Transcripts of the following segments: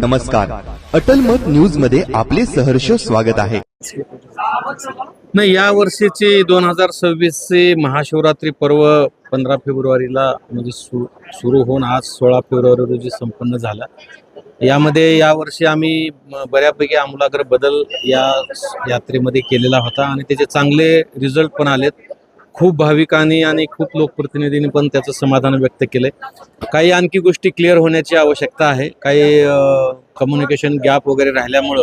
नमस्कार. अटल मत न्यूजमध्ये आपले सहर्ष स्वागत आहे. नाही या वर्षीची दोन हजार सव्वीसचे महाशिवरात्री पर्व पंधरा फेब्रुवारीला म्हणजे सु सुरू होऊन आज सोळा फेब्रुवारी रोजी संपन्न झाला. यामध्ये यावर्षी आम्ही बऱ्यापैकी आमूलाग्र बदल या यात्रेमध्ये केलेला होता आणि त्याचे चांगले रिझल्ट पण आलेत. खूप भाविकांनी आणि खूप लोकप्रतिनिधींनी पण त्याचं समाधान व्यक्त केलंय. काही आणखी गोष्टी क्लिअर होण्याची आवश्यकता आहे. काही कम्युनिकेशन गॅप वगैरे राहिल्यामुळं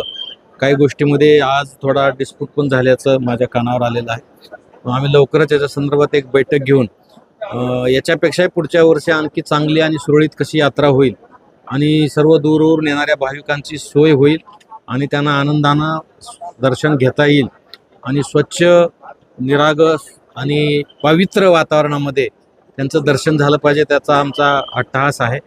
काही गोष्टीमध्ये आज थोडा डिस्प्यूट पण झाल्याचं माझ्या कानावर आलेलं आहे. आम्ही लवकरच याच्या संदर्भात एक बैठक घेऊन याच्यापेक्षाही पुढच्या वर्षी आणखी चांगली आणि सुरळीत कशी यात्रा होईल आणि सर्व दूरवरून येणाऱ्या भाविकांची सोय होईल आणि त्यांना आनंदानं दर्शन घेता येईल आणि स्वच्छ निरागस आणि पवित्र वातावरणामध्ये त्यांचं दर्शन झालं पाहिजे त्याचा आमचा अट्टहास आहे.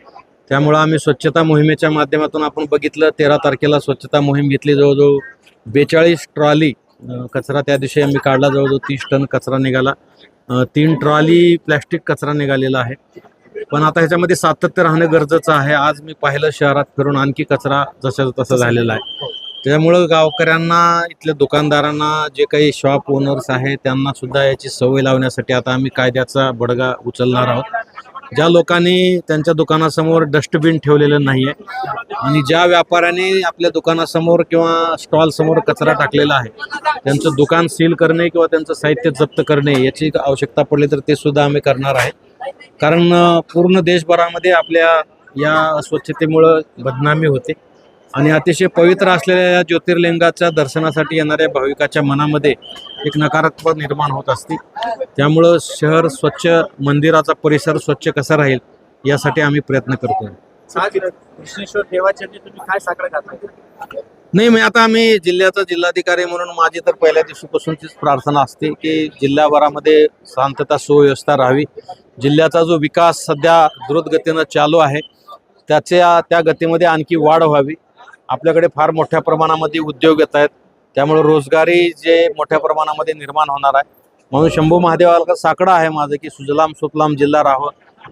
त्यामुळं आम्ही स्वच्छता मोहिमेच्या माध्यमातून आपण बघितलं तेरा तारखेला स्वच्छता मोहीम घेतली जवळजवळ. बेचाळीस ट्रॉली कचरा त्या दिवशी आम्ही काढला जवळजवळ तीस टन कचरा निघाला. तीन ट्रॉली प्लॅस्टिक कचरा निघालेला आहे. पण आता ह्याच्यामध्ये सातत्य राहणं गरजेचं आहे. आज मी पाहिलं शहरात फिरून आणखी कचरा जशाचा तसा झालेला आहे. त्याच्यामुळं गावकऱ्यांना इथल्या दुकानदारांना जे काही शॉप ओनर्स आहेत त्यांना सुद्धा याची सवय लावण्यासाठी आता आम्ही कायद्याचा बडगा उचलणार आहोत. ज्या लोकांनी त्यांच्या दुकानासमोर डस्टबिन ठेवलेलं नाही आहे आणि ज्या व्यापाऱ्याने आपल्या दुकानासमोर किंवा स्टॉलसमोर कचरा टाकलेला आहे त्यांचं दुकान सील करणे किंवा त्यांचं साहित्य जप्त करणे याची आवश्यकता पडली तर ते सुद्धा आम्ही करणार आहे. कारण पूर्ण देशभरामध्ये आपल्या या स्वच्छतेमुळं बदनामी होते. आणि अतिशय पवित्र असलेल्या या ज्योतिर्लिंगाच्या दर्शनासाठी येणाऱ्या भाविकाच्या मनामध्ये एक नकारात्मक निर्माण होत असते. त्यामुळं शहर स्वच्छ मंदिराचा परिसर स्वच्छ कसा राहील यासाठी आम्ही प्रयत्न घातलं नाही मी आता आम्ही जिल्ह्याचा जिल्हाधिकारी म्हणून माझी तर पहिल्या दिवशीपासूनचीच प्रार्थना असते की जिल्ह्याभरामध्ये शांतता सुव्यवस्था राहावी. जिल्ह्याचा जो विकास सध्या द्रुत गतीनं चालू आहे त्याच्या त्या गतीमध्ये आणखी वाढ व्हावी. आपल्याकडे फार मोठ्या प्रमाणामध्ये उद्योग येत आहेत. त्यामुळे रोजगारी जे मोठ्या प्रमाणामध्ये निर्माण होणार आहे. म्हणून शंभू महादेवाला साकडं आहे माझं की सुजलाम सुतलाम जिल्हा राहावं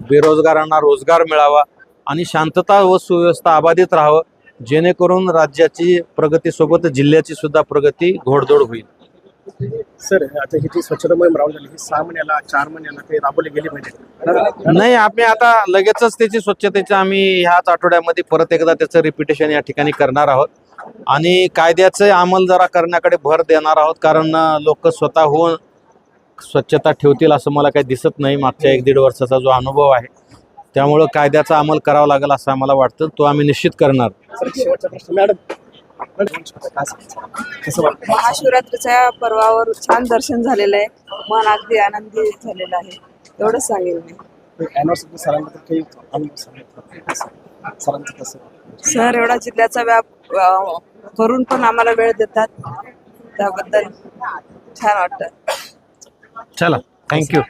बेरोजगारांना रोजगार मिळावा आणि शांतता व सुव्यवस्था अबाधित राहावं जेणेकरून राज्याची प्रगतीसोबत जिल्ह्याची सुद्धा प्रगती घोडदोड होईल. सर आता ही जी स्वच्छता मोहीम झाली ही सहा महिन्याला चार महिन्याला ते राबवली गेली पाहिजे. नाही आम्ही आता लगेचच त्याची स्वच्छतेचं आम्ही ह्याच आठवड्यामध्ये परत एकदा त्याचं रिपिटेशन या ठिकाणी करणार आहोत. आणि कायद्याचे अंमल जरा करण्याकडे भर देणार आहोत कारण लोक स्वतःहून स्वच्छता ठेवतील असं मला काही दिसत नाही. मागच्या एक दीड वर्षाचा जो अनुभव आहे त्यामुळं कायद्याचा अंमल करावा लागेल असं आम्हाला वाटतं. तो आम्ही निश्चित करणार. मॅडम महाशिवरात्रीच्या पर्वावर छान दर्शन झालेलं आहे. मन अगदी आनंदी झालेलं आहे. एवढंच सांगेल मी. सर एवढा जिल्ह्याचा व्याप करून पण आम्हाला वेळ देतात. त्याबद्दल छान वाटतं. चला थँक्यू